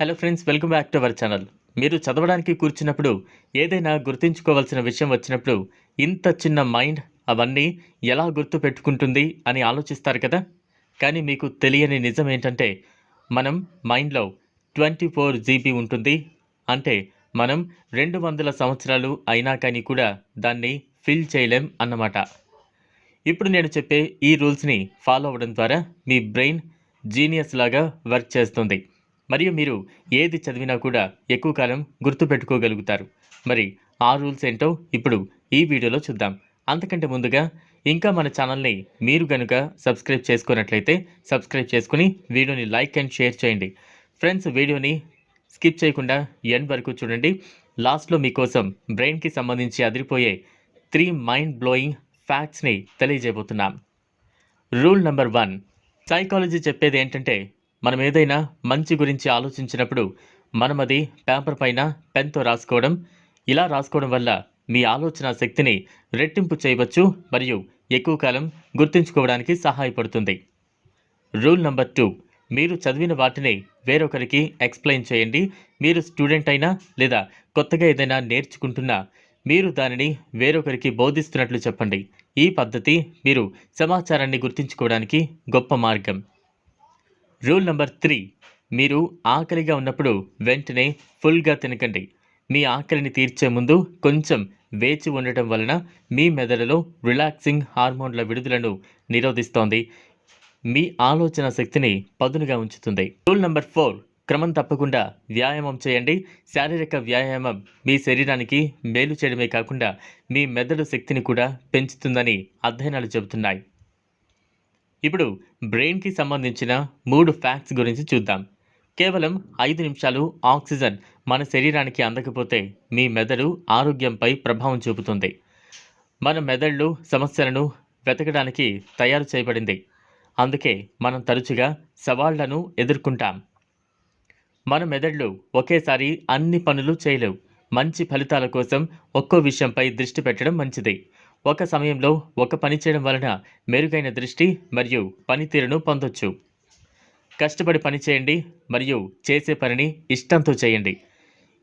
Hello friends welcome back to our channel మీరు చదవడానికి కూర్చున్నప్పుడు ఏదైనా గుర్తుంచుకోవాల్సిన విషయం వచ్చినప్పుడు ఇంత చిన్న మైండ్ అవన్నీ ఎలా గుర్తు పెట్టుకుంటుంది అని ఆలోచిస్తారు కదా? కానీ మీకు తెలియని నిజం ఏంటంటే మనం మైండ్లో ట్వంటీ ఫోర్ జీబీ ఉంటుంది. అంటే మనం రెండు వందల సంవత్సరాలు అయినా కానీ కూడా దాన్ని ఫిల్ చేయలేం అన్నమాట. ఇప్పుడు నేను చెప్పే ఈ రూల్స్ని ఫాలో అవ్వడం ద్వారా మీ బ్రెయిన్ జీనియస్ లాగా వర్క్ చేస్తుంది. మరియు మీరు ఏది చదివినా కూడా ఎక్కువ కాలం గుర్తుపెట్టుకోగలుగుతారు మరి ఆ రూల్స్ ఏంటో ఇప్పుడు ఈ వీడియోలో చూద్దాం. అంతకంటే ముందుగా ఇంకా మన ఛానల్ని మీరు కనుక సబ్స్క్రైబ్ చేసుకున్నట్లయితే సబ్స్క్రైబ్ చేసుకుని వీడియోని లైక్ అండ్ షేర్ చేయండి. ఫ్రెండ్స్ వీడియోని స్కిప్ చేయకుండా ఎండ్ వరకు చూడండి. లాస్ట్లో మీకోసం బ్రెయిన్కి సంబంధించి అదిరిపోయే త్రీ మైండ్ బ్లోయింగ్ ఫ్యాక్ట్స్ని తెలియజేయబోతున్నాం. Rule number one. సైకాలజీ చెప్పేది ఏంటంటే మనం ఏదైనా మంచి గురించి ఆలోచించినప్పుడు మనం అది పేపర్ పైన పెన్తో రాసుకోవడం ఇలా రాసుకోవడం వల్ల మీ ఆలోచన శక్తిని రెట్టింపు చేయవచ్చు మరియు ఎక్కువ కాలం గుర్తుంచుకోవడానికి సహాయపడుతుంది. రూల్ నెంబర్ టూ మీరు చదివిన వాటిని వేరొకరికి ఎక్స్ప్లెయిన్ చేయండి. మీరు స్టూడెంట్ అయినా లేదా కొత్తగా ఏదైనా నేర్చుకుంటున్నా మీరు దానిని వేరొకరికి బోధిస్తున్నట్లు చెప్పండి. ఈ పద్ధతి మీరు సమాచారాన్ని గుర్తుంచుకోవడానికి గొప్ప మార్గం. రూల్ నెంబర్ త్రీ మీరు ఆకలిగా ఉన్నప్పుడు వెంటనే ఫుల్గా తినకండి. మీ ఆకలిని తీర్చే ముందు కొంచెం వేచి ఉండటం వలన మీ మెదడులో రిలాక్సింగ్ హార్మోన్ల విడుదలను నిరోధిస్తోంది. మీ ఆలోచన శక్తిని పదునుగా ఉంచుతుంది. రూల్ నెంబర్ ఫోర్ క్రమం తప్పకుండా వ్యాయామం చేయండి. శారీరక వ్యాయామం మీ శరీరానికి మేలు చేయడమే కాకుండా మీ మెదడు శక్తిని కూడా పెంచుతుందని అధ్యయనాలు చెబుతున్నాయి. ఇప్పుడు బ్రెయిన్కి సంబంధించిన మూడు ఫ్యాక్ట్స్ గురించి చూద్దాం. కేవలం ఐదు నిమిషాలు ఆక్సిజన్ మన శరీరానికి అందకపోతే మీ మెదడు ఆరోగ్యంపై ప్రభావం చూపుతుంది. మన మెదళ్ళు సమస్యలను వెతకడానికి తయారు చేయబడింది. అందుకే మనం తరచుగా సవాళ్ళను ఎదుర్కొంటాం. మన మెదళ్ళు ఒకేసారి అన్ని పనులు చేయలేవు. మంచి ఫలితాల కోసం ఒక్కో విషయంపై దృష్టి పెట్టడం మంచిది. ఒక సమయంలో ఒక పని చేయడం వలన మెరుగైన దృష్టి మరియు పనితీరును పొందొచ్చు. కష్టపడి పని చేయండి మరియు చేసే పనిని ఇష్టంతో చేయండి.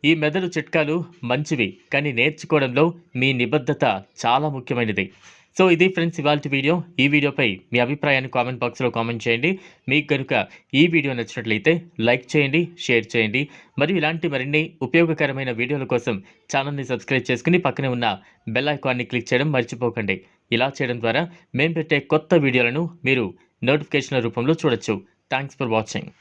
ఈ మెదడు చిట్కాలు మంచివి కానీ నేర్చుకోవడంలో మీ నిబద్ధత చాలా ముఖ్యమైనది. సో ఇది ఫ్రెండ్స్ ఇవాళ వీడియో. ఈ వీడియోపై మీ అభిప్రాయాన్ని కామెంట్ బాక్స్లో కామెంట్ చేయండి. మీకు కనుక ఈ వీడియో నచ్చినట్లయితే లైక్ చేయండి షేర్ చేయండి. మరియు ఇలాంటి మరిన్ని ఉపయోగకరమైన వీడియోల కోసం ఛానల్ని సబ్స్క్రైబ్ చేసుకుని పక్కనే ఉన్న బెల్ ఐకాన్ని క్లిక్ చేయడం మర్చిపోకండి. ఇలా చేయడం ద్వారా మేము పెట్టే కొత్త వీడియోలను మీరు నోటిఫికేషన్ల రూపంలో చూడొచ్చు. Thanks for watching.